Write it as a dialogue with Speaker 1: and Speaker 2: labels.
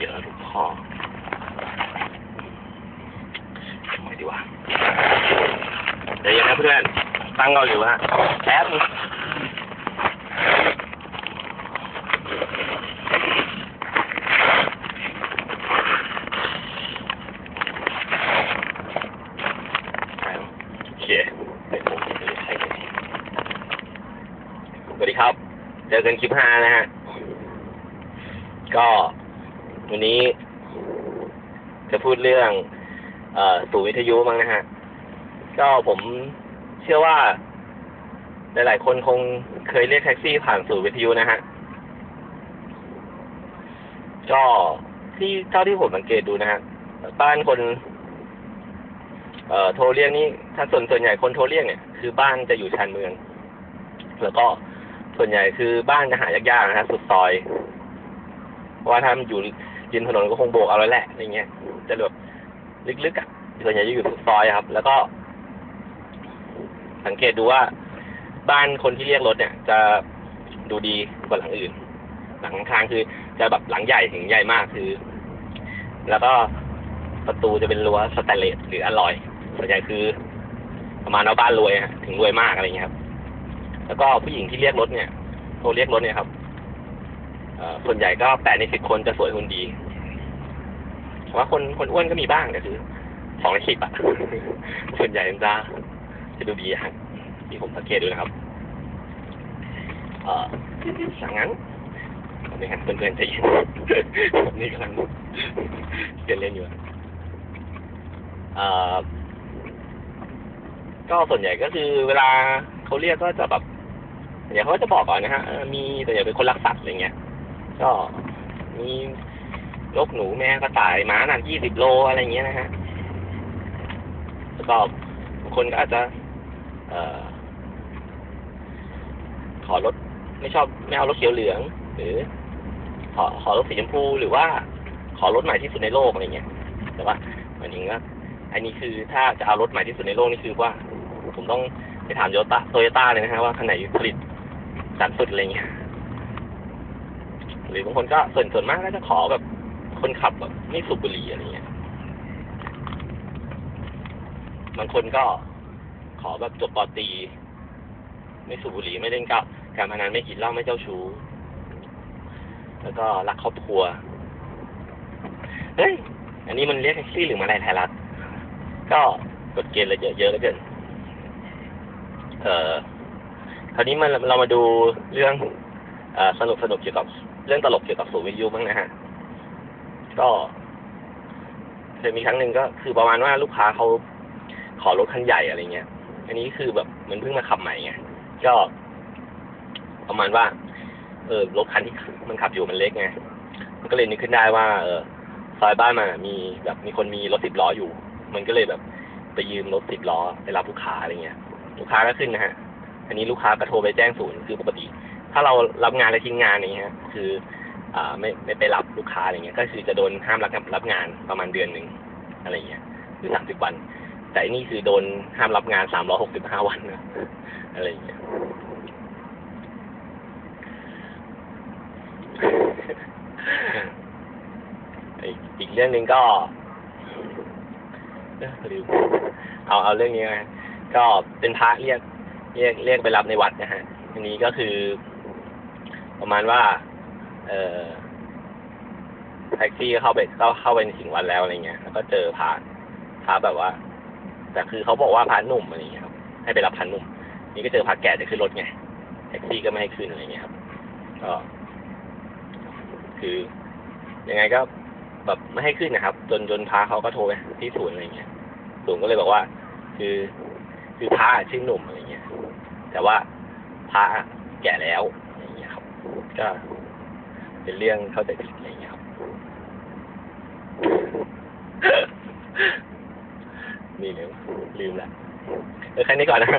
Speaker 1: เยอะลูกคอทำไงดีวะเดี๋ยวยังนะเพื่อน ตั้งเราอยู่ฮะแอปสวัสดีครับ เจอกันคลิปห้านะฮะ ก็ วันนี้จะพูดเรื่องเออสู่วิทยุมั้งนะฮะ ก็ผมเชื่อว่า หลายๆ คนคงเคยเรียกแท็กซี่ผ่านสู่วิทยุนะฮะ ก็ที่เท่าที่ผมสังเกตดูนะฮะบ้านคน เอ่อโทรเรียกนี่ถ้าส่วนส่วนใหญ่คนโทรเรียกเนี่ยคือบ้านจะอยู่ชานเมือง แล้วก็ส่วนใหญ่คือบ้านจะหายากๆนะฮะสุดซอยเพราะว่าถ้ามันอยู่ ริมถนนก็คงโบกเอาแล้วแหละอะไรเงี้ยจะแบบลึกๆอะส่วนใหญ่จะอยู่สุดซอยครับ แล้วก็ สังเกตดูว่า บ้านคนที่เรียกรถเนี่ย จะดูดีกว่าหลังอื่น หลังข้างคือจะแบบหลังใหญ่ถึงใหญ่มากคือ แล้วก็ประตูจะเป็นรั้วสแตนเลสหรืออลลอยส่วนใหญ่คือ ประมาณว่าบ้านรวยฮะถึงรวยมากอะไรเงี้ยครับ แล้วก็ผู้หญิงที่เรียกรถเนี่ยโทรเรียกรถเนี่ยครับ ส่วนใหญ่ก็แปดในสิบคนจะสวยหุ่นดีแต่ว่าคนคนอ้วนก็มีบ้างแต่คือสองในสิบอะส่วนใหญ่มันจะจะดูดีฮะที่ผมสังเกตดูนะครับ เออสังงั้นนี่ฮะเพื่อนๆใจเย็นนี่กำลังเรียนเล่นอยู่เอ่อก็ส่วนใหญ่ก็คือเวลาเขาเรียกก็จะแบบเดี๋ยวเขาจะบอกก่อนนะฮะมีแต่อย่าเป็นคนรักสัตว์อะไรเงี้ย ก็มีนกหนูแม่กระต่ายหมาหนักยี่สิบโลอะไรเงี้ยนะฮะแล้วก็บางคนก็อาจจะ เอ่อ ขอรถไม่ชอบไม่เอารถเขียวเหลือง หรือ ขอขอรถสีชมพูหรือว่า ขอรถใหม่ที่สุดในโลกอะไรเงี้ยแต่ว่าหมายถึงว่าอันนี้คือถ้าจะเอารถใหม่ที่สุดในโลกนี่คือว่า ผมต้องไปถามโยต้าโตโยต้าเลยนะฮะว่าคันไหนผลิตสารสุดอะไรเงี้ย หรือบางคนก็ส่วนส่วนมากก็จะขอแบบคนขับแบบไม่สูบบุหรี่อะไรเงี้ย บางคนก็ขอแบบจบปอตี ไม่สูบบุหรี่ไม่เล่นกับการพนันไม่กินเหล้าไม่เจ้าชู้ แล้วก็รักครอบครัว เฮ้ย อันนี้มันเรียกแท็กซี่หรือมาลายไทยรัฐ ก็กฎเกณฑ์อะไรเยอะเยอะเหลือเกินเอ่อคราวนี้มันเรามาดูเรื่องอสนุกสนุกเกี่ยวกับ เรื่องตลกเกี่ยวกับสูวิทยุบ้างนะฮะ ก็เคยมีครั้งหนึ่งก็คือประมาณว่าลูกค้าเขาขอรถคันใหญ่อะไรเงี้ย อันนี้คือแบบเหมันเพิ่งมาขับใหม่ไง ก็ ประมาณว่า เออรถคันที่มันขับอยู่มันเล็กไง มันก็เลยนึกขึ้นได้ว่า เออซอยบ้านมันมีแบบมีคนมีรถสิบล้ออยู่ มันก็เลยแบบ ไปยืมรถสิบล้อไปรับลูกค้าอะไรเงี้ย ลูกค้าก็ขึ้นนะฮะ อันนี้ลูกค้าก็โทรไปแจ้งศูนย์คือปกติ ถ้าเรารับงานอะไรทิ้งงานอย่างเงี้ยคืออ่าไม่ไม่ไปรับลูกค้าอะไรเงี้ย ก็คือจะโดนห้ามรับรับงานประมาณเดือนหนึ่งอะไรเงี้ยหรือสามสิบวัน แต่อันนี่คือโดนห้ามรับงานสามร้อยหกสิบห้าวันนะอะไรเงี้ยอีกเรื่องหนึ่งก็เอ้อลืมเอาเอาเรื่องนี้นะก็เป็นพระเรียกเรียกเรียกไปรับในวัดนะฮะอันนี้ก็คือ ประมาณว่า เออแท็กซี่เข้าไปเข้าเข้าไปในถึงวัดแล้วอะไรเงี้ยแล้วก็เจอพระพระแบบว่า แต่คือเขาบอกว่าพระหนุ่มอะไรเงี้ยครับ ให้ไปรับพระหนุ่ม นี่ก็เจอพระแก่จะขึ้นรถไงแท็กซี่ก็ไม่ให้ขึ้นอะไรเงี้ยครับ ก็ คือยังไงก็แบบไม่ให้ขึ้นนะครับ จนจนพาเขาก็โทรไปที่ศูนย์อะไรเงี้ยศูนย์ก็เลยบอกว่า คือ คือพระชื่อหนุ่มอะไรเงี้ย แต่ว่าพระแก่แล้ว ก็เป็นเรื่องเข้าใจผิดอะไรเงี้ยครับ นี่เลยลืมละเออแค่นี้ก่อนนะ